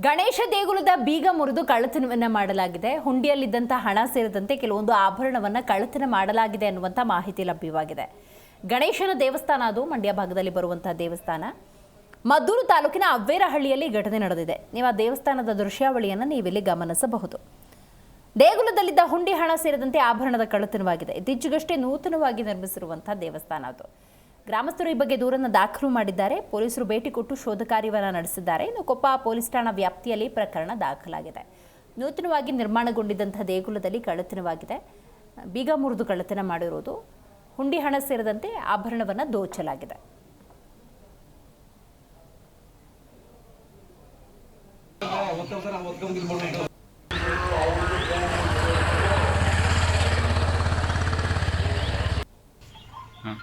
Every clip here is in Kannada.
ಗಣೇಶ ದೇಗುಲದ ಬೀಗ ಮುರಿದು ಕಳ್ಳತನವನ್ನ ಮಾಡಲಾಗಿದೆ. ಹುಂಡಿಯಲ್ಲಿದ್ದಂಥ ಹಣ ಸೇರಿದಂತೆ ಕೆಲವೊಂದು ಆಭರಣವನ್ನ ಕಳ್ಳತನ ಮಾಡಲಾಗಿದೆ ಅನ್ನುವಂಥ ಮಾಹಿತಿ ಲಭ್ಯವಾಗಿದೆ. ಗಣೇಶನ ದೇವಸ್ಥಾನ ಅದು, ಮಂಡ್ಯ ಭಾಗದಲ್ಲಿ ಬರುವಂತಹ ದೇವಸ್ಥಾನ. ಮದ್ದೂರು ತಾಲೂಕಿನ ಅವ್ವೇರಹಳ್ಳಿಯಲ್ಲಿ ಘಟನೆ ನಡೆದಿದೆ. ನೀವು ಆ ದೇವಸ್ಥಾನದ ದೃಶ್ಯಾವಳಿಯನ್ನು ನೀವಿಲ್ಲಿ ಗಮನಿಸಬಹುದು. ದೇಗುಲದಲ್ಲಿದ್ದ ಹುಂಡಿ ಹಣ ಸೇರಿದಂತೆ ಆಭರಣದ ಕಳ್ಳತನವಾಗಿದೆ. ಇತ್ತೀಚೆಗಷ್ಟೇ ನೂತನವಾಗಿ ನಿರ್ಮಿಸಿರುವಂತಹ ದೇವಸ್ಥಾನ ಅದು. ಗ್ರಾಮಸ್ಥರು ಈ ಬಗ್ಗೆ ದೂರನ್ನು ದಾಖಲು ಮಾಡಿದ್ದಾರೆ. ಪೊಲೀಸರು ಭೇಟಿ ಕೊಟ್ಟು ಶೋಧ ಕಾರ್ಯವನ್ನು ನಡೆಸಿದ್ದಾರೆ. ಇನ್ನು ಕೊಪ್ಪ ಪೊಲೀಸ್ ಠಾಣಾ ವ್ಯಾಪ್ತಿಯಲ್ಲಿ ಪ್ರಕರಣ ದಾಖಲಾಗಿದೆ. ನೂತನವಾಗಿ ನಿರ್ಮಾಣಗೊಂಡಿದ್ದಂತಹ ದೇಗುಲದಲ್ಲಿ ಕಳ್ಳತನವಾಗಿದೆ. ಬೀಗ ಮುರಿದು ಕಳ್ಳತನ ಮಾಡಿರುವುದು ಹುಂಡಿ ಹಣ ಸೇರಿದಂತೆ ಆಭರಣವನ್ನು ದೋಚಲಾಗಿದೆ.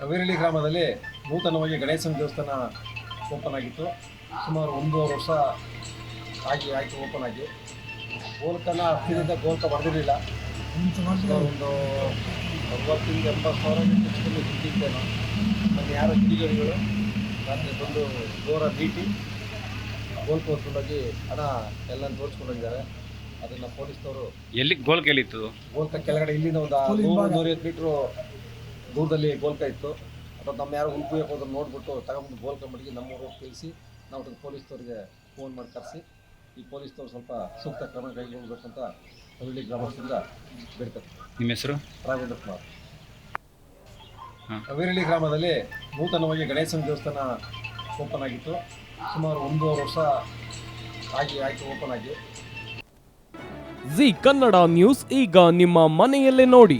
ಅವೇರಳ್ಳಿ ಗ್ರಾಮದಲ್ಲಿ ನೂತನವಾಗಿ ಗಣೇಶನ ದೇವಸ್ಥಾನ ಓಪನ್ ಆಗಿತ್ತು. ಸುಮಾರು ಒಂದೂವರೆ ವರ್ಷ ಆಗಿ ಆಯಿತು ಓಪನ್ ಆಗಿ. ಗೋಲ್ಕನ ಹತ್ತಿರದಿಂದ ಗೋಲ್ಕ ಬರೆದಿರಲಿಲ್ಲ. ಒಂದು ಅರವತ್ತಿಂದ ಎಂಬತ್ತು ಸಾವಿರ ಹೆಚ್ಚಿಗೆ ದುಡ್ಡಿದ್ದೇನೋ ನನ್ನ ಯಾರೋ ಕಿಡಿಗೇಡಿಗಳು ರಾತ್ರಿ ಬಂದು ಘೋರ ನೀಟಿ ಗೋಲ್ಕ ಹೊತ್ಕೊಂಡೋಗಿ ಹಣ ಎಲ್ಲ ತೋರಿಸ್ಕೊಂಡಿದ್ದಾರೆ ಅದನ್ನು ಪೊಲೀಸ್ನವರು ಎಲ್ಲಿ ಗೋಲ್ ಎಲ್ಲಿತ್ತು? ಗೋಲ್ಕ ಕೆಳಗಡೆ ಇಲ್ಲಿಂದ ಒಂದು ನೂರು ನೂರೈವತ್ತು ಮೀಟ್ರು ದೂರದಲ್ಲಿ ಗೋಲ್ಕ ಇತ್ತು. ಅಥವಾ ನಮ್ಮ ಯಾರು ಹುಡುಕಬೇಕು ಹೋದ್ರೆ ನೋಡ್ಬಿಟ್ಟು ತಗೊಂಡು ಗೋಲ್ಕ ಮಡಿಗೆ ನಮ್ಮೂರು ತಿಳಿಸಿ ನಾವು ಅದಕ್ಕೆ ಪೊಲೀಸ್ನವ್ರಿಗೆ ಫೋನ್ ಮಾಡಿ ಕರೆಸಿ ಈ ಪೊಲೀಸ್ನವ್ರು ಸ್ವಲ್ಪ ಸೂಕ್ತ ಕ್ರಮ ಕೈಗೊಳ್ಬೇಕು ಅಂತ ಹಳ್ಳಿ ಗ್ರಾಮಸ್ಥರಿಂದ ಬೇಡ್ತಾರೆ ನಿಮ್ಮ ಹೆಸರು? ರಾಘವೇಂದ್ರ ಕುಮಾರ್. ಕವಿರಳ್ಳಿ ಗ್ರಾಮದಲ್ಲಿ ನೂತನವಾಗಿ ಗಣೇಶನ ದೇವಸ್ಥಾನ ಓಪನ್ ಆಗಿತ್ತು. ಸುಮಾರು ಒಂದೂವರೆ ವರ್ಷ ಆಗಿ ಆಯಿತು ಓಪನ್ ಆಗಿ. ಜಿ ಕನ್ನಡ ನ್ಯೂಸ್ ಈಗ ನಿಮ್ಮ ಮನೆಯಲ್ಲೇ ನೋಡಿ.